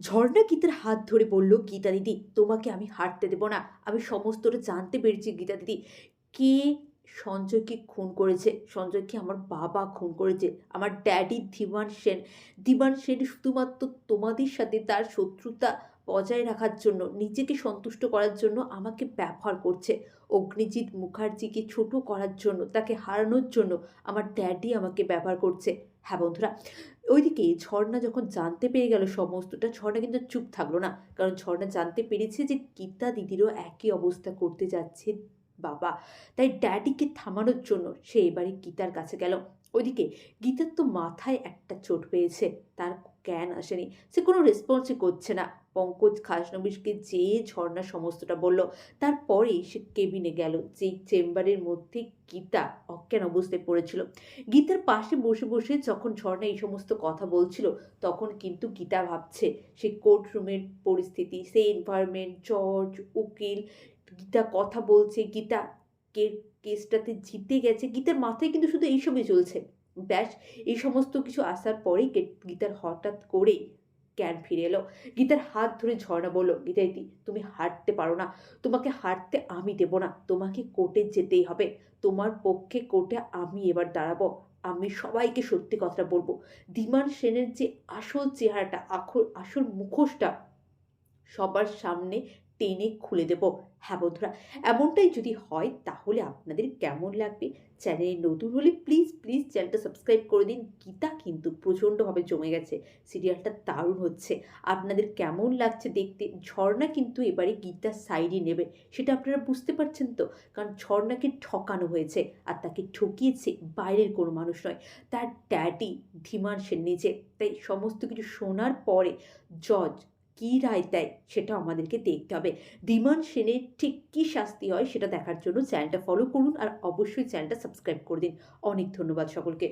ঝর্ণা গীতার হাত ধরে বলল, গীতা দিদি, তোমাকে আমি হাঁটতে দেবো না। আমি সমস্তটা জানতে পেরেছি, গীতা দিদি। কে সঞ্জয়কে খুন করেছে? সঞ্জয়কে আমার বাবা খুন করেছে। আমার ড্যাডি ধীমান সেন। ধীমান সেন শুধুমাত্র তোমাদের সাথে, তার শত্রুতা বজায় রাখার জন্য, নিজেকে সন্তুষ্ট করার জন্য আমাকে ব্যবহার করছে। অগ্নিজিৎ মুখার্জিকে ছোট করার জন্য, তাকে হারানোর জন্য আমার ড্যাডি আমাকে ব্যবহার করছে। হ্যাঁ বন্ধুরা, ওইদিকে ঝর্ণা যখন জানতে পেরে গেল সমস্তটা, ঝর্ণা কিন্তু চুপ থাকল না। কারণ ঝর্ণা জানতে পেরেছে যে গীতা দিদিরও একই অবস্থা করতে যাচ্ছে বাবা। তাই ড্যাডিকে থামানোর জন্য সে এবারে গীতার কাছে গেল। ওইদিকে গীতার তো মাথায় একটা চোট পেয়েছে। তার জ্ঞান আসেনি? সে কোনো রেসপন্সই করছে না। পঙ্কজ খাসনবিশকে যে ঝর্ণা সমস্তটা বলল, তারপরেই সে কেবিনে গেল। যেই চেম্বারের মধ্যে গীতা অজ্ঞান অবস্থায় পড়েছিল। গীতার পাশে বসে বসে যখন ঝর্ণা এই সমস্ত কথা বলছিল, তখন কিন্তু গীতা ভাবছে, সে কোর্ট রুমের পরিস্থিতি, সে এনভায়রনমেন্ট জর্জ উকিল, গীতা কথা বলছে গীতা কে কেসটাতে জিতে গেছে। গীতার মাথায় কিন্তু শুধু এইসবই চলছে। ব্যাস, এই সমস্ত কিছু আসার পরেই গীতার হঠাৎ করেই জ্ঞান ফিরে এলো। গীতার হাত ধরে ঝর্ণা বলল গীতাইতি তুমি হাঁটতে পারো না। তোমাকে হাঁটতে আমি দেব না। তোমাকে কোর্টে যেতেই হবে। তোমার পক্ষে কোর্টে আমি এবার দাঁড়াবো। আমি সবাইকে সত্যি কথাটা বলব। ধীমান সেনের যে আসল চেহারাটা, আখর, আসল মুখোশটা সবার সামনে টেনে খুলে দেব। হ্যাঁ বন্ধুরা, এমনটাই যদি হয় তাহলে আপনাদের কেমন লাগবে? চ্যানেলে নতুন হলে প্লিজ প্লিজ চ্যানেলটা সাবস্ক্রাইব করে দিন। গীতা কিন্তু প্রচণ্ডভাবে জমে গেছে, সিরিয়ালটা দারুণ হচ্ছে। আপনাদের কেমন লাগছে দেখতে? ঝর্ণা কিন্তু এবারে গীতার সাইডে নেবে, সেটা আপনারা বুঝতে পারছেন তো? কারণ ঝর্ণাকে ঠকানো হয়েছে আর তাকে ঠকিয়েছে বাইরের কোনো মানুষ নয়। তার ড্যাডি ধীমান সেন নিজে। তাই সমস্ত কিছু শোনার পরে জজ কী রায় দেয় সেটা আমাদেরকে দেখতে হবে। ধীমান সেনের ঠিক কী শাস্তি হয় সেটা দেখার জন্য চ্যানেলটা ফলো করুন আর অবশ্যই চ্যানেলটা সাবস্ক্রাইব করে দিন। অনেক ধন্যবাদ সকলকে।